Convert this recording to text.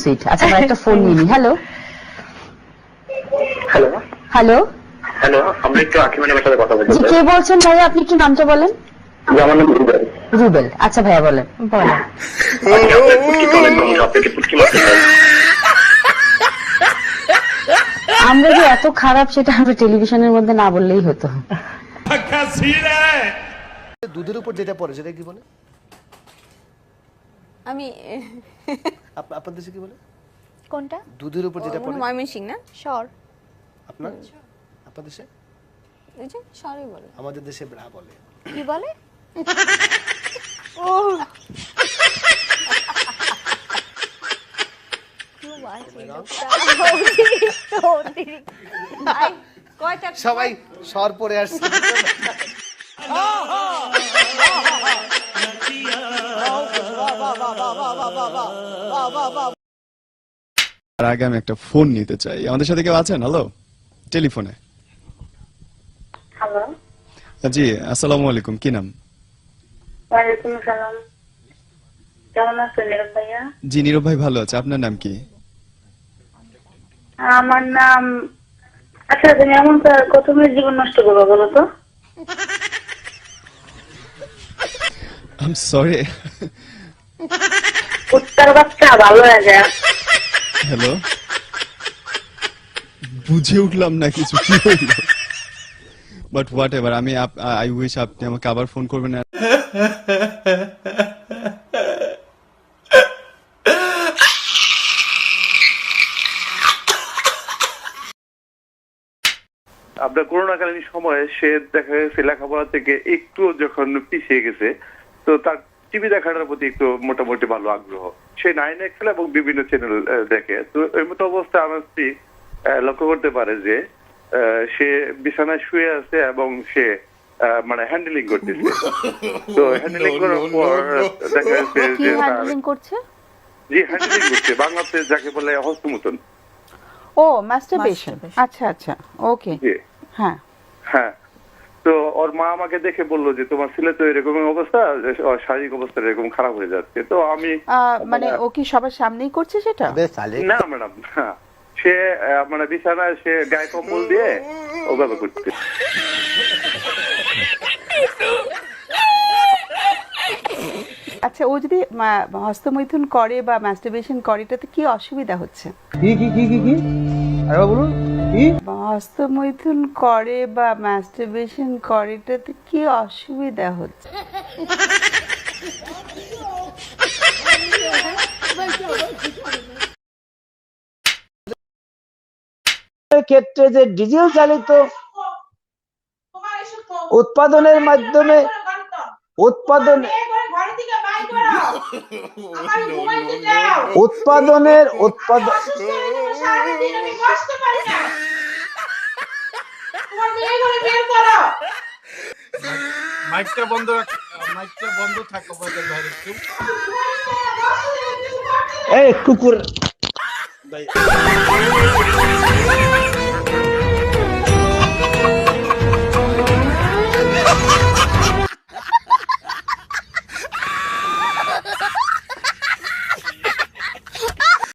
Sweet আচ্ছা আমরা একটা ফোন নিই। হ্যালো হ্যালো হ্যালো হ্যালো আমরা একটু আকিমানের সাথে কথা বলতে জি চাই কে বলছেন ভাইয়া? আপনি কি নামটা বলেন। আমার নাম রুবেল। রুবেল। আচ্ছা ভাইয়া বলেন। বলেন। চাই আমরা যে এত খারাপ সেটা আমরা টেলিভিশনের মধ্যে না বললেই হতো। দুধের উপর যেটা পড়ে সেটা কি বলে? আমি আপনার দেশে কি বলে? কোনটা? দুধের উপর যেটা পড়ে। ময়মনসিং না? শর আপনার? আপনার দেশে? ওই যে শরই বলে। আমাদের দেশে ব্রা বলে। কি বলে? ও সবাই সর পরে আসছে। আর আগে আমি একটা ফোন নিতে চাই। আমাদের সাথে কেউ আছেন? হ্যালো টেলিফোনে হ্যালো জি আসসালামু আলাইকুম। কি নাম? ওয়ালাইকুম সালাম কেমন আছেন নীরব ভাইয়া? জি নীরব ভাই ভালো আছে। আপনার নাম কি? আমার নাম আচ্ছা তুমি এমন কত মিনিট জীবন নষ্ট করব বলো তো? আম সরি উত্তর বাচ্চা ভালো হয়ে যায়। হ্যালো বুঝে উঠলাম না কিছু কি হইল? বাট হোয়াট এভার আমি আই উইশ আপনি আমাকে আবার ফোন করবেন। আপনার করোনাকালীন সময়ে সে দেখা গেছে লেখাপড়া থেকে একটু যখন পিছিয়ে গেছে তো তার টিভি দেখাটার প্রতি একটু মোটামুটি ভালো আগ্রহ। সে নাইন এক্সেল এবং বিভিন্ন চ্যানেল দেখে। তো এই মতো অবস্থায় আমার স্ত্রী লক্ষ্য করতে পারে যে সে বিছানায় শুয়ে আছে এবং সে মানে হ্যান্ডেলিং করতেছে। তো হ্যান্ডেলিং করার পর দেখা যাচ্ছে কি যে করছে? জি হ্যান্ডেলিং করছে। বাংলাতে যাকে বলে হস্তমুতন। ও মাস্টারবেশন আচ্ছা আচ্ছা। ওকে জি। হ্যাঁ। তো ওর মা আমাকে দেখে বলল যে তোমার ছেলে তো এরকম অবস্থা শারীরিক অবস্থা এরকম খারাপ হয়ে যাচ্ছে। তো আমি মানে ও কি সবার সামনেই করছে সেটা? না ম্যাডাম সে মানে বিছানায় সে গায়ে কম্বল দিয়ে ওভাবে করছে আচ্ছা ও যদি হস্তমৈথুন করে বা মাস্টারবেশন করে এটাতে কি অসুবিধা হচ্ছে? কি কি কি কি কি? আরেকবার বলুন কি? হস্তমৈথুন করে বা মাস্টারবেশন করে এটাতে কি অসুবিধা হচ্ছে? ক্ষেত্রে যে ডিজেল চালিত উৎপাদনের মাধ্যমে উৎপাদন উৎপাদনের উৎপাদন মাইকটা বন্ধ রাখ মাইকটা বন্ধ থাক একটু এই কুকুর।